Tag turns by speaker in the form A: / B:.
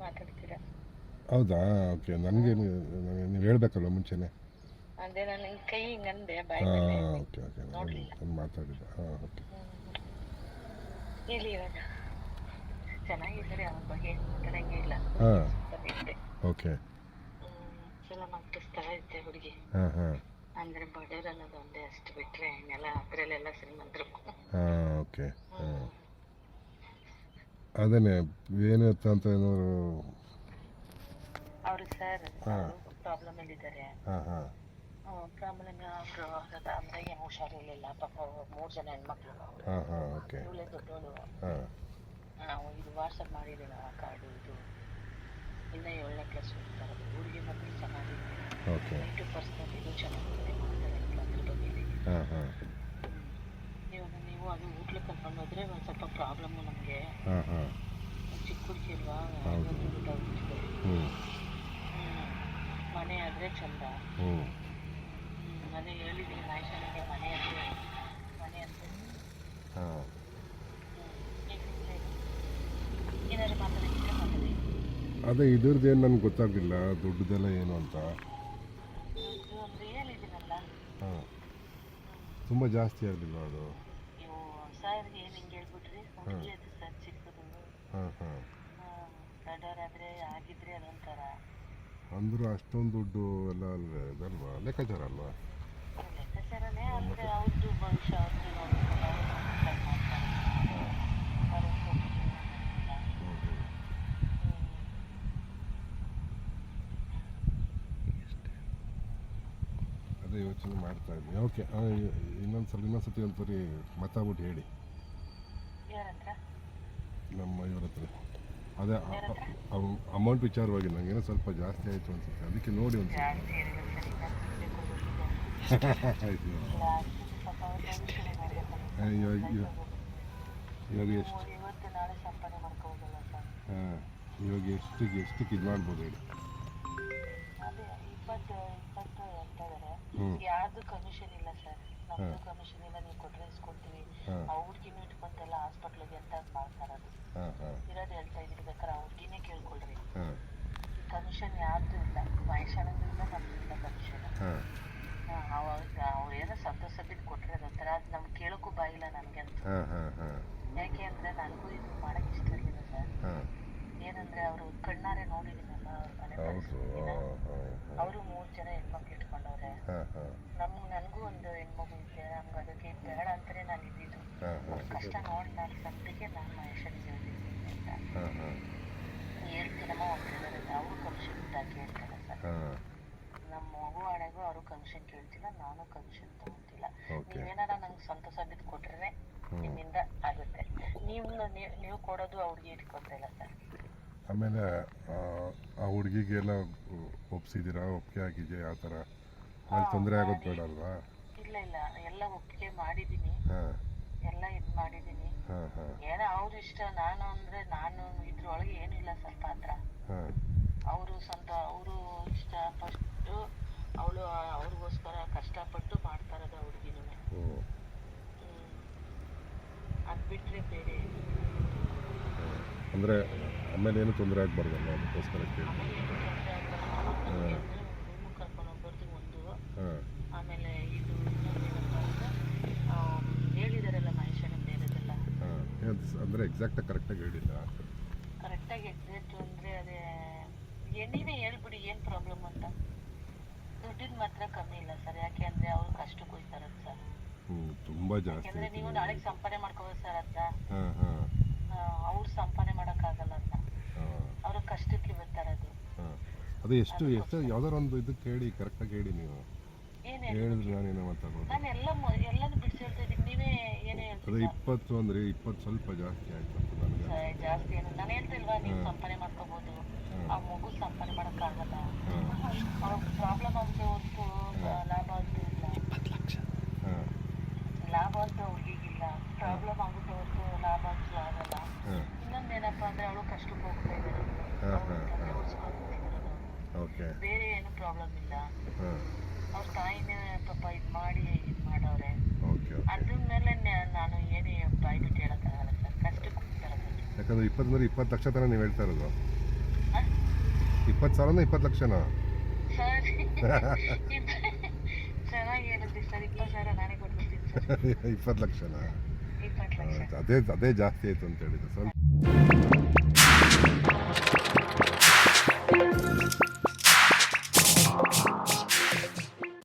A: ಮಾತಾಡ್ತೀರಾ?
B: ಹೌದಾ? ಓಕೆ ನನಗೆ ನೀವು ಹೇಳ್ಬೇಕಲ್ವ ಮುಂಚೆನೆ?
A: ಅದೇ ನಾನು ಹಿಂಗ್ ಕೈ ಹಿಂಗಂದೆ ಬಾಯ್
B: ಹಾಂ ಓಕೆ ಓಕೆ. ನಾನು ಮಾತಾಡಿದ್ದೆ. ಹಾಂ ಓಕೆ ಹಾಂ. ಓಕೆ ಹಾಂ ಹಾಂ.
A: ಅಂದ್ರೆ ಬಡವ್ರು ಅನ್ನೋದು ಒಂದೇ ಅಷ್ಟು ಬಿಟ್ರೆ ಇನ್ನೆಲ್ಲ ಅದ್ರಲ್ಲೆಲ್ಲ ಶ್ರೀಮಂತರು
B: ಹಾಂ ಓಕೆ ಹಾಂ. ಅದೇನೆ ಏನು ಅಂತ ಏನಾದ್ರು?
A: ಅವರು ಸರ್
B: ಹಾ.
A: ಪ್ರಾಬ್ಲಮ್ ಅಲ್ಲಿದ್ದಾರೆ
B: ಹಾಂ ಹಾಂ.
A: ಪ್ರಾಬ್ಲಮ್ ಅವರು ಅಂದ್ರೆ ಏನು ಹುಷಾರಿರ್ಲಿಲ್ಲ. ಪಾಪ ಮೂರು ಜನ ಹೆಣ್ಮಕ್ಳು.
B: ಹಾಂ ಹಾಂ ಓಕೆ.
A: ಇವಳೇ ದೊಡ್ಡವಳು.
B: ಹಾಂ.
A: ನಾವು ಇದು ವಾಟ್ಸಪ್ ಮಾಡಿದ್ದೀವಿ ಆ ಕಾರ್ಡು ಇದು. ಇನ್ನ ಏಳನೇ ಕ್ಲಾಸ್ ಓದ್ತಾರೆ. ಹುಡುಗಿ ಮಕ್ಕಳು ಚೆನ್ನಾಗಿದೆ
B: ಓಕೆ.
A: ಪರ್ಸೆಂಟ್ ಇದು ಚೆನ್ನಾಗಿದೆ ಮಾಡ್ತಾರೆ ಅದ್ರ ಬಗ್ಗೆ.
B: ಹಾಂ ಹಾಂ.
A: ನೀವು ಅದು ಊಟ್ಲಿಕ್ಕೆ ಕರ್ಕೊಂಡು ಹೋದ್ರೆ ಒಂದು ಸ್ವಲ್ಪ ಪ್ರಾಬ್ಲಮ್ಮು ನಮಗೆ.
B: ಹಾಂ ಹಾಂ
A: ಚಿಕ್ಕ ಹುಡುಗಿ ಅಲ್ವಾ
B: ಹೌದು.
A: ಇವತ್ತು ಊಟ ಹೋಗ್ತಿದೆ
B: ಹ್ಞೂ
A: ಮನೆ ಆದರೆ ಚಂದ.
B: ಹ್ಞೂ
A: ಹ್ಮ್, ಅದೇ ಹೇಳಿದ್ದೀನಿ ನಾಯ್ಸನಿಗೆ ಮನೆ ಅಂದರೆ ಮನೆ ಅಂತ
B: ಹಾಂ.
A: ಏನಾದ್ರು ಮಾತಾಡಿದ್ರೆ ಮಾತಾಡಿ.
B: ಅದೇ ಇದ್ರದ್ದೇನು ನನಗೆ ಗೊತ್ತಾಗಲಿಲ್ಲ ದುಡ್ಡದೆಲ್ಲ ಏನು ಅಂತ.
A: ಇದು ಅಂದರೆ ಹೇಳಿದ್ದೀನಲ್ಲ.
B: ಹಾಂ. ತುಂಬ ಜಾಸ್ತಿ ಆಗಲಿಲ್ಲ ಅದು?
A: ಸರ್ಗೆ ಏನು ಹಿಂಗ್ ಹೇಳ್ಬಿಟ್ರಿ ಹುಡುಗಿ ಅದು ಸರ್ ಚಿಕ್ಕದು ದೊಡ್ಡವರಾದರೆ ಆಗಿದ್ರೆ ಅದೊಂಥರ.
B: ಅಂದರೂ ಅಷ್ಟೊಂದು ದುಡ್ಡು ಎಲ್ಲ ಅಲ್ವೇ ಇದಲ್ವಾ? ಲೆಕ್ಕಾಚಾರ ಅಲ್ವಾ?
A: ಲೆಕ್ಕಾಚಾರನೇ ಅಂದ್ರೆ ಅವ್ರದ್ದು ಭವಿಷ್ಯ ಅವ್ರದ್ದು ನೋಡ್ಬೇಕಲ್ಲ ಅವ್ರು ಮಾಡ್ತಾರೆ ಅವ್ರು ಹೋಗ್ತಿಲ್ಲ.
B: ಹ್ಞೂ ಹ್ಞೂ ಅದೇ ಯೋಚನೆ ಮಾಡ್ತಾ ಇದ್ದೀನಿ ಓಕೆ ಇನ್ನೊಂದು ಸಲ ಒಂದ್ಸರಿ ಮಾತಾಡ್ಬಿಟ್ಟು ಹೇಳಿ. ನಮ್ಮ ಇವ್ರ ಹತ್ರ. ಅದೇ ಅಮೌಂಟ್ ವಿಚಾರವಾಗಿ ನನಗೇನೋ ಸ್ವಲ್ಪ ಜಾಸ್ತಿ ಆಯಿತು ಅನ್ಸುತ್ತೆ. ಅದಕ್ಕೆ ನೋಡಿ ಒಂದು. ಆಯ್ತು. ಇವಾಗ ಎಷ್ಟು? ಹಾಂ ಇವಾಗ ಎಷ್ಟಿಗೆ ಎಷ್ಟಕ್ಕೆ ಇದು ಮಾಡ್ಬೋದು ಹೇಳಿ.
A: ಯಾರ್ದು ಕಮಿಷನ್ ಇಲ್ಲ ಸರ್ ನಮ್ದು ಕಮಿಷನ್ ಇಲ್ಲ ನೀವು ಕೊಟ್ರೆ ಇಸ್ಕೊಡ್ತೀವಿ. ಆ ಹುಡ್ಗಿನೂ ಇಟ್ಕೊಂತೆಲ್ಲ ಹಾಸ್ಪಿಟ್ಲಿಗೆ ಅಂತ ಮಾಡ್ತಾರದು
B: ಅದು.
A: ಇರೋದು ಹೇಳ್ತಾ ಇದೀನಿ ಬೇಕಾದ್ರೆ ಆ ಕೇಳ್ಕೊಳ್ರಿ. ಕಮಿಷನ್ ಯಾರ್ದು ಇಲ್ಲ. ಮಹೇಶಣ್ಣಂದು ಇಲ್ಲ ನಮ್ದು ಇಲ್ಲ ಕಮಿಷನ್
B: ಅವಾಗ
A: ಅವ್ರು ಏನೋ ಸಂತೋಷ ಬಿದ್ದು ಕೊಟ್ರೆ ಅದೊಂಥರ. ಅದು ನಮ್ಗೆ ಕೇಳೋಕ್ಕೂ ಬಾಯಿಲ್ಲ ನನಗೆ ಅಂತ. ಯಾಕೆ ಅಂದ್ರೆ ನನಗೂ ಇದು ಮಾಡಕ್ ಇಷ್ಟ ಇರಲಿಲ್ಲ ಸರ್ ಏನಂದ್ರೆ ಅವರು ಕಣ್ಣಾರೆ ನೋಡಿದ್ದೀನಲ್ಲ ಅವ್ರ ಮನೆ ಅವರು ಮೂರು ಜನ ಹೆಣ್ಮಕ್ಳು ಇಟ್ಕೊಂಡವ್ರೆ
B: ಹಾಂ ಹಾಂ
A: ನಮ್ಗೆ ನನಗೂ ಒಂದು ಹೆಣ್ಮಗು ಇದೆ ನಮ್ಗೆ ಅದಕ್ಕೆ ಬೇಡ ಅಂತಾನೆ ನಾನು ಇದ್ದಿದ್ದು. ಕಷ್ಟ ನೋಡಿ ನಾನು ಸದ್ಯಕ್ಕೆ ನಾನು ಮಹೇಶನಿಗೆ ಹೇಳಿದ್ದೀನಿ ಅಂತ. ಹೇಳ್ತೀನಮ್ಮ ಒಂದು ಅವರು ಕಮಿಷನ್ ಅಂತ ಹೇಳ್ತಾರೆ ಸರ್. ನಮ್ಮ ಮಗು ಹಣೆಗೂ ಅವರು ಕಮಿಷನ್ ಕೇಳ್ತಿಲ್ಲ ನಾನು ಕಮಿಷನ್ ತಗೊಂತಿಲ್ಲ. ನೀವೇನಾರ ನಂಗೆ ಸ್ವಂತ ಬಿದ್ದು ಕೊಟ್ರೆ ನಿಮ್ಮಿಂದ ಆಗುತ್ತೆ. ನೀವು ನೀವು- ಕೊಡೋದು ಅವ್ರಿಗೆ ಇಟ್ಕೊತಾ ಇಲ್ಲ ಸರ್.
B: ಆಮೇಲೆ ಆ, ಹುಡುಗಿಗೆಲ್ಲ ಒಪ್ಸಿದ್ದೀರಾ? ಒಪ್ಪಿಗೆ ಆಗಿದೆಯಾ? ಆ ಥರ? ತೊಂದರೆ ಆಗೋದು ಬೇಡ ಅಲ್ವಾ?
A: ಇಲ್ಲ ಇಲ್ಲ. ಎಲ್ಲ ಒಪ್ಪಿಗೆ
B: ಮಾಡಿದೀನಿ
A: ಎಲ್ಲ ಇದ್
B: ಮಾಡಿದೀನಿ
A: ಏನೋ ಅವ್ರ ಇಷ್ಟ ನಾನು ಅಂದ್ರೆ ನಾನು ಇದ್ರೊಳಗೆ ಏನಿಲ್ಲ ಸರ್ ಪಾತ್ರ. ಅವರು ಸ್ವಂತ ಅವರು ಇಷ್ಟ ಫಸ್ಟ್ ಅವಳು ಅವ್ರಿಗೋಸ್ಕರ ಕಷ್ಟಪಟ್ಟು ಮಾಡ್ತಾ ಇರೋದು ಹುಡುಗಿನೂ.
B: ಅದ್
A: ಅದು ಬಿಟ್ರೆ ಬೇರೆ
B: ಅಂದ್ರೆ ಆಮೇಲೆ ಏನು ತೊಂದರೆ ಆಗ್ಬಾರ್ದಲ್ಲ ಅದಕ್ಕೋಸ್ಕರ ಕೇಳಿ
A: ರೂಮ್ ಕರ್ಕೊಂಡು ಹೋಗ್ಬಾರ್ದು ಒಂದು
B: ಹಾಂ
A: ಆಮೇಲೆ ಇದು ಇನ್ನೊಂದೇನಪ್ಪ ಅಂದ್ರೆ ಆ, ಹೇಳಿದಾರಲ್ಲ ಮಹೇಶನ ಬೇರೆದೆಲ್ಲ
B: ಹಾಂ ಅಂದರೆ ಕರೆಕ್ಟ್ ಕರೆಕ್ಟಾಗಿ ಹೇಳಿಲ್ಲ.
A: ಕರೆಕ್ಟಾಗಿ ಎಕ್ಸಾಕ್ಟ್ ಅಂದ್ರೆ ಅದೇ ಎಣ್ಣೆನೇ ಹೇಳ್ಬಿಡಿ ಏನು ಪ್ರಾಬ್ಲಮ್ ಅಂತ. ದುಡ್ಡಿನ ಮಾತ್ರ ಕಮ್ಮಿ ಇಲ್ಲ ಸರ್ ಯಾಕೆ ಅಂದ್ರೆ ಅವ್ರು ಕಷ್ಟಕ್ಕೆ ಅಂತ ಸರ್
B: ಹ್ಞೂ ತುಂಬ ಜಾಸ್ತಿ
A: ಯಾಕೆಂದರೆ ನೀವು ನಾಳೆ ಸಂಪಾದನೆ ಮಾಡ್ಕೋಬೋದು ಸರ್ ಅಂತ.
B: ಹಾಂ ಹಾಂ.
A: ಅವ್ರು ಸಂಪಾದನೆ ಮಾಡೋಕ್ಕಾಗಲ್ಲ ಆಗಲ್ಲ
B: ಅಂತ
A: ಅವ್ರ ಕಷ್ಟಕ್ಕೆ ಬಿಡ್ತಾರೆ
B: ಹಾಂ. ಅದು ಎಷ್ಟು ಎಷ್ಟು ಯಾವ್ದಾರ ಒಂದು ಇದು ಕೇಳಿ ಕರೆಕ್ಟಾಗಿ ಹೇಳಿ ನೀವು.
A: ಏನು
B: ನಾನು ನಾನೇನೋ ಮಾತಾಡ್ಬೋದು.
A: ನಾನು ಎಲ್ಲ ಎಲ್ಲಾನು ಬಿಡಿಸಿ ಹೇಳ್ತಾ ಇದ್ದೀನಿ ನೀವೇ ಏನೇ
B: ಅದೇ ಇಪ್ಪತ್ತು ಅಂದರೆ ಇಪ್ಪತ್ತು ಸ್ವಲ್ಪ ಜಾಸ್ತಿ ಆಯ್ತು ಅಂತ ನನಗೆ
A: ಜಾಸ್ತಿ ಏನು ನಾನು ಹೇಳ್ತಿಲ್ವಾ ನೀವು ಸಂಪಾದನೆ ಮಾಡ್ಕೋಬೋದು. ಆ ಮಗು ಸಂಪಾದನೆ ಮಾಡೋಕ್ಕಾಗಲ್ಲ.
B: ಹಾಂ.
A: ಅವ್ರ ಪ್ರಾಬ್ಲಮ್ ಆಗುತ್ತೆ ಹೊರತು ಲಾಭ ಅಂತೂ ಇಲ್ಲ.
B: ಹಾಂ.
A: ಲಾಭ ಅಂತ ಹುಡುಗಿಗಿಲ್ಲ ಪ್ರಾಬ್ಲಮ್ ಆಗುತ್ತೆ ಹೊರತು ಲಾಭ ಅಂತೂ ಆಗಲ್ಲ.
B: ಇನ್ನೊಂದು
A: ಏನಪ್ಪಾ ಅಂದ್ರೆ ಅವಳು ಕಷ್ಟಕ್ಕೆ ಹೋಗ್ತಾ ಇದ್ದಾರೆ.
B: ಓಕೆ.
A: ಬೇರೆ ಏನು ಪ್ರಾಬ್ಲಮ್ ಇಲ್ಲ.
B: ಹಾಂ.
A: ಅವ್ರ ತಾಯಿನೇ ಪಾಪ ಇದು ಮಾಡಿ ಇದು ಮಾಡವ್ರೆ
B: ಓಕೆ ಓಕೆ
A: ಅದ್ರ ಮೇಲೆ ನ- ನಾನು ಏನೇ ಬಾಯ್ ಬಿಟ್ಟು ಹೇಳೋಕ್ಕಾಗಲ್ಲ ಸರ್ ಕಷ್ಟಕ್ಕೆ
B: ಯಾಕಂದ್ರೆ ಇಪ್ಪತ್ತಂದ್ರೆ ಇಪ್ಪತ್ತು ಲಕ್ಷ ತನಕ ನೀವು ಹೇಳ್ತಾ ಇರೋದು? ಇಪ್ಪತ್ತು ಸಾವಿರನ ಇಪ್ಪತ್ತು ಲಕ್ಷನಾ?
A: ಇಪ್ಪತ್ತು
B: ಇಪ್ಪತ್ತು ಲಕ್ಷನಾ?
A: ಇಪ್ಪತ್ತು ಲಕ್ಷ.
B: ಅದೇ ಅದೇ ಜಾಸ್ತಿ ಆಯ್ತು ಅಂತ ಹೇಳಿದ್ರು ಸ್ವಲ್ಪ